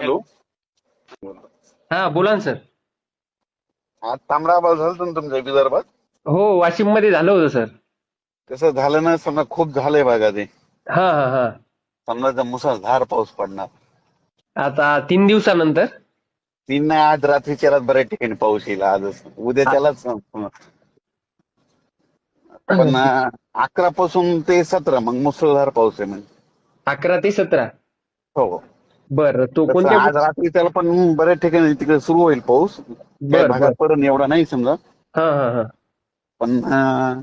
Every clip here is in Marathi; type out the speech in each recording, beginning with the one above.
हॅलो. हा बोला ना सर. आज तांबडा आबाळ झालं ना तुमच्या विदर्भात? हो वाशिममध्ये झालं होतं सर. कसं झालं ना समजा खूप झालंय बघा ते. हा हा हा. समजा जर मुसळधार पाऊस पडणार. आता तीन दिवसानंतर? तीन नाही आज रात्रीच्या रात बऱ्याच ठिकाणी पाऊस येईल आजच उद्याच्यालाच पण अकरा पासून ते सतरा मग मुसळधार पाऊस आहे म्हणजे अकरा ते सतरा? हो. बर तो कोणत्या आज रात्री त्याला पण बऱ्याच ठिकाणी तिकडे सुरू होईल पाऊस. काही बर. भागात बर पडन एवढा नाही समजा. हा हा हा. पण अं,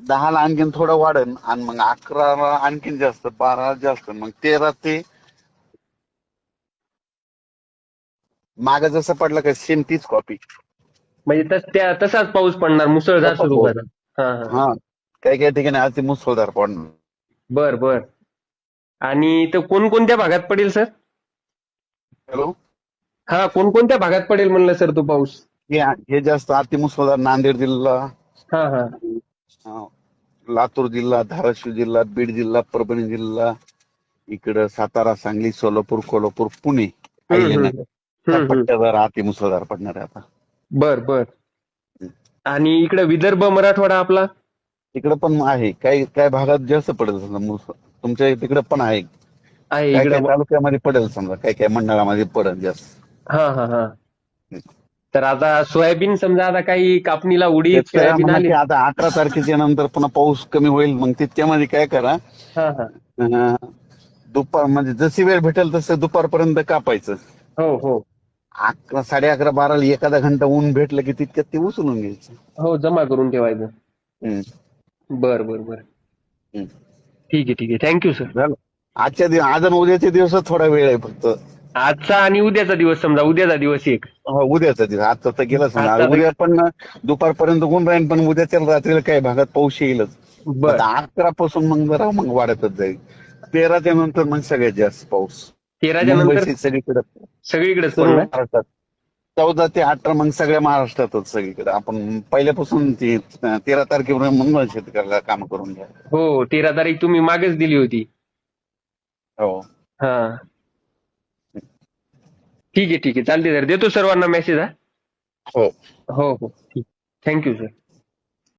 दहाला आणखीन थोडं वाढेल आणि मग अकराला आणखीन जास्त बारा जास्त मग तेरा ते माग जसं पडलं का सेम तीच कॉपी म्हणजे तस त्या तसाच पाऊस पडणार मुसळधार तसाच स्वरूपाचा हा हा. हा काही काही ठिकाणी अति मुसळधार पडणार. बर बर. आणि तो कोणकोणत्या भागात पडेल सर? हॅलो? हा कोणकोणत्या भागात पडेल म्हणलं सर तो पाऊस? हे हे जास्त अति मुसळधार नांदेड जिल्हा. हा हा. अं, लातूर जिल्हा धाराशिव जिल्हा बीड जिल्हा परभणी जिल्हा इकडं सातारा सांगली सोलापूर कोल्हापूर पुणे. अहिल्यानगर त्या हम्म, हम्म. पट्ट्यावर अति मुसळधार पडणार आहे आता. बर बर. आणि इकडे विदर्भ मराठवाडा आपला? तिकडे पण आहे. काही काही भागात जास्त पडेल समजा मुस- तुमच्या तिकडे पण आहे. आहे इकडे तालुक्यामध्ये पडेल समजा? काही काही मंडळामध्ये पडेल जास्त? हा हा हा. तर आता सोयाबीन समजा आता काही कापणीला शेतकऱ्यांना सोयाबीन आली. आता अठरा तारखेच्या नंतर पुन्हा पाऊस कमी होईल मग तितक्यामध्ये काय करा? हा हा. अं, दुपार म्हणजे जशी वेळ भेटेल तसं दुपारपर्यंत कापायचं. हो हो. अकरा साडे अकरा बाराला एखादा घंटा ऊन भेटलं की तितक्यात ते उचलून घ्यायचं. हो जमा करून ठेवायचं. हम्म, बर बर बर. हम्म. ठीक आहे ठीक आहे. थँक्यू सर झालं. आजच्या दिवस आज आणि उद्याच्या दिवसात थोडा वेळ आहे फक्त. आजचा आणि उद्याचा दिवस समजा उद्याचा दिवस एक. हो, उद्याचा दिवस. आजचा तर गेला समजा आजचा तर- उद्या पण दुपारपर्यंत ऊन राहील पण उद्याच्या रात्रीला काही भागात पाऊस येईलच. बर. अकरा पासून मग जरा मग वाढतच जाईल. तेराच्या नंतर मग सगळ्यात जास्त पाऊस. तेराच्या नंतर मुंबईची सगळीकडे. सगळीकडे पडणार महाराष्ट्रात. चौदा ते अठरा मग सगळ्या महाराष्ट्रातच सगळीकडे. आपण पहिल्यापासून ती तेरा तारखेपर्यंत म्हणून शेतकऱ्याला काम करून घ्या. हो तेरा तारीख तुम्ही मागच दिली होती. हो. हा. ठीक आहे ठीक आहे. चालते सर. देतो सर्वांना मेसेज हा. हो. हो हो. ठीक. Thank you sir